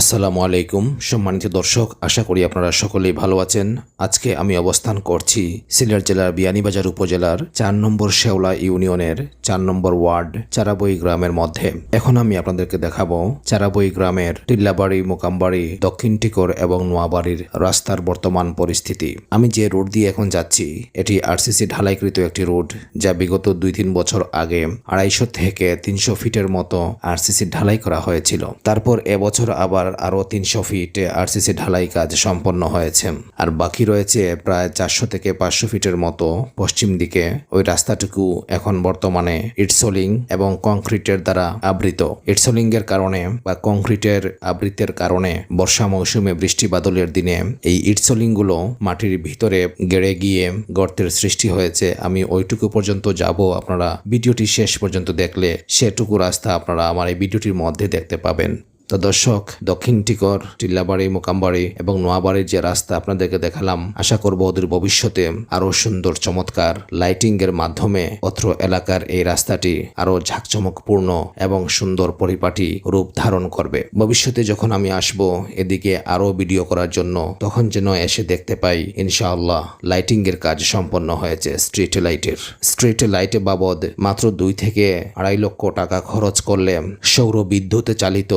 আসসালামু আলাইকুম, সম্মানিত দর্শক, আশা করি আপনারা সকলেই ভালো আছেন। আজকে আমি অবস্থান করছি সিলেট জেলার বিয়ানীবাজার উপজেলার চার নম্বর শেওলা ইউনিয়নের চার নম্বর ওয়ার্ড চারাবই গ্রামের মধ্যে। এখন আমি আপনাদেরকে দেখাবো চারাবই গ্রামের টিল্লাবাড়ি, মোকামবাড়ি, দক্ষিণ টিকর এবং নোয়াবাড়ির রাস্তার বর্তমান পরিস্থিতি। আমি যে রোড দিয়ে এখন যাচ্ছি, এটি আরসিসি ঢালাইকৃত একটি রোড, যা বিগত দুই তিন বছর আগে আড়াইশো থেকে তিনশো ফিটের মতো আরসিসি ঢালাই করা হয়েছিল। তারপর এবছর আবার আরও তিনশো ফিট আরসিসি ঢালাই কাজ সম্পন্ন হয়েছে। আর বাকি রয়েছে প্রায় চারশো থেকে পাঁচশো ফিটের মতো পশ্চিম দিকে। ওই রাস্তাটুকু এখন বর্তমানে ইটসোলিং এবং কংক্রিটের দ্বারা আবৃত। ইটসোলিং এর কারণে বা কংক্রিটের আবৃতের কারণে বর্ষা মৌসুমে বৃষ্টি বাদলের দিনে এই ইটসোলিংগুলো মাটির ভিতরে গেড়ে গিয়ে গর্তের সৃষ্টি হয়েছে। আমি ওইটুকু পর্যন্ত যাব। আপনারা ভিডিওটি শেষ পর্যন্ত দেখলে সেটুকু রাস্তা আপনারা আমার এই ভিডিওটির মধ্যে দেখতে পাবেন। তো দর্শক দক্ষিণ টিকর, টিল্লাবাড়ি, মোকামবাড়ি এবং নোয়াবাড়ির যে রাস্তা আপনাদেরকে দেখালাম, আশা করব ওদের ভবিষ্যতে আরও সুন্দর, চমৎকার লাইটিং এর মাধ্যমে অত্র এলাকার এই রাস্তাটি আরও ঝাঁকচমকপূর্ণ এবং সুন্দর পরিপাটি রূপ ধারণ করবে। ভবিষ্যতে যখন আমি আসব এদিকে আরও ভিডিও করার জন্য, তখন যেন এসে দেখতে পাই, ইনশাআল্লাহ লাইটিং এর কাজ সম্পন্ন হয়েছে স্ট্রিট লাইটের স্ট্রিট লাইটে বাবদ মাত্র দুই থেকে আড়াই লক্ষ টাকা খরচ করলে সৌর বিদ্যুতে চালিত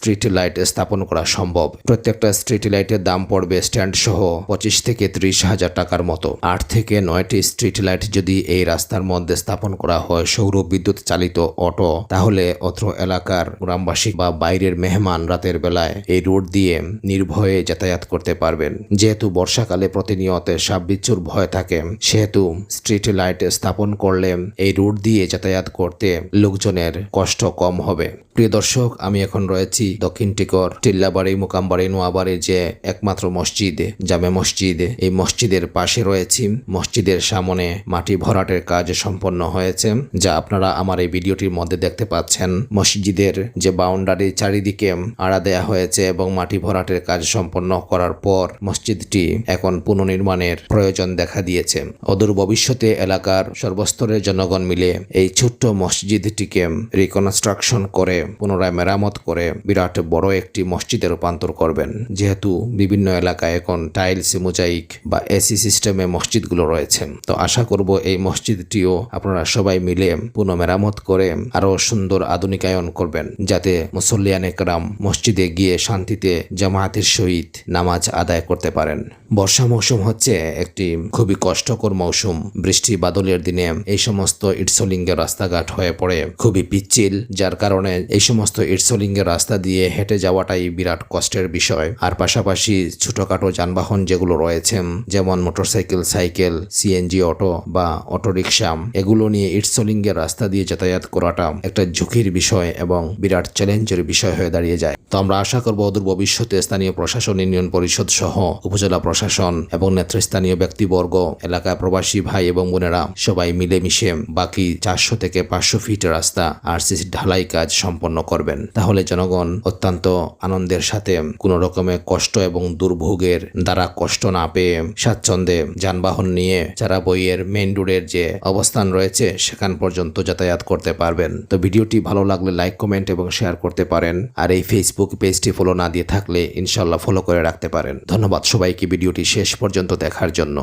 স্ট্রিট লাইট স্থাপন করা সম্ভব। প্রত্যেকটা স্ট্রিট লাইটের দাম পড়বে স্ট্যান্ড সহ পঁচিশ থেকে ত্রিশ হাজার টাকার মতো। আট থেকে নয়টি স্ট্রিট লাইট যদি এই রাস্তার মধ্যে স্থাপন করা হয় সৌর বিদ্যুৎ চালিত অটো, তাহলে অত্র এলাকার গ্রামবাসী বা বাইরের মেহমান রাতের বেলায় এই রোড দিয়ে নির্ভয়ে যাতায়াত করতে পারবেন। যেহেতু বর্ষাকালে প্রতিনিয়ত সাপ ভয় থাকে, সেহেতু স্ট্রিট লাইট স্থাপন করলে এই রোড দিয়ে যাতায়াত করতে লোকজনের কষ্ট কম হবে। প্রিয় দর্শক, আমি এখন রয়েছি দক্ষিণ টিকর, টিল্লাবাড়ি, মোকামবাড়ি নোয়াবাড়ি যে একমাত্র মসজিদ, জামে মসজিদ। এই মসজিদের পাশে রয়েছি। মসজিদের সামনে মাটি ভরাটের কাজ সম্পন্ন হয়েছে, যা আপনারা আমার এই ভিডিওটির মধ্যে দেখতে পাচ্ছেন। মসজিদের যে বাউন্ডারি চারিদিকে আড়া দেয়া হয়েছে এবং মাটি ভরাটের কাজ সম্পন্ন করার পর মসজিদটি এখন পুনর্নির্মাণের প্রয়োজন দেখা দিয়েছে। অদূর ভবিষ্যতে এলাকার সর্বস্তরের জনগণ মিলে এই ছোট্ট মসজিদটিকে রিকনস্ট্রাকশন করে পুনরায় মেরামত করে বিরাট বড় একটি মসজিদে রূপান্তর করবেন। যেহেতু বিভিন্ন এলাকায় এখন টাইলস, মোজাইক বা এসি সিস্টেমে মসজিদগুলো রয়েছে। তো আশা করব এই মসজিদটিও আপনারা সবাই মিলে পুনঃ মেরামত করে আরও সুন্দর আধুনিকায়ন করবেন, যাতে মুসল্লিয়ান একরাম মসজিদে গিয়ে শান্তিতে জামায়াতের সহিত নামাজ আদায় করতে পারেন। বর্ষা মৌসুম হচ্ছে একটি খুবই কষ্টকর মৌসুম। বৃষ্টি বাদলের দিনে এই সমস্ত ইটসলিঙ্গের রাস্তাঘাট হয়ে পড়ে খুবই পিচ্ছিল, যার কারণে এই সমস্ত ইটসলিঙ্গের রাস্তা দিয়ে হেঁটে যাওয়াটাই বিরাট কষ্টের বিষয়। আর পাশাপাশি ছোটখাটো যানবাহন যেগুলো রয়েছে, যেমন মোটরসাইকেল, সাইকেল, সিএনজি অটো বা অটোরিকশা, এগুলো নিয়ে ইটসলিঙ্গের রাস্তা দিয়ে যাতায়াত করাটা একটা ঝুঁকির বিষয় এবং বিরাট চ্যালেঞ্জের বিষয় হয়ে দাঁড়িয়ে যায়। তো আমরা আশা করব অদূর ভবিষ্যতে স্থানীয় প্রশাসন, ইউনিয়ন পরিষদ সহ উপজেলা প্রশাসন এবং নেতৃস্থানীয় ব্যক্তিবর্গ এলাকায় প্রবাসী ভাই এবং বোনেরা সবাই মিলেমিশে বাকি চারশো থেকে পাঁচশো ফিট রাস্তা আর সিসি ঢালাই কাজ সম্পন্ন করবেন। তাহলে জনগণ অত্যন্ত আনন্দের সাথে কোনো রকমের কষ্ট এবং দুর্ভোগের দ্বারা কষ্ট না পেয়ে স্বাচ্ছন্দ্যে যানবাহন নিয়ে যারা বইয়ের মেইন রোডের যে অবস্থান রয়েছে, সেখান পর্যন্ত যাতায়াত করতে পারবেন। তো ভিডিওটি ভালো লাগলে লাইক কমেন্ট এবং শেয়ার করতে পারেন। আর এই ফেসবুক পেজটি ফলো না দিয়ে থাকলে ইনশাল্লাহ ফলো করে রাখতে পারেন। ধন্যবাদ সবাইকে ভিডিওটি শেষ পর্যন্ত দেখার জন্য।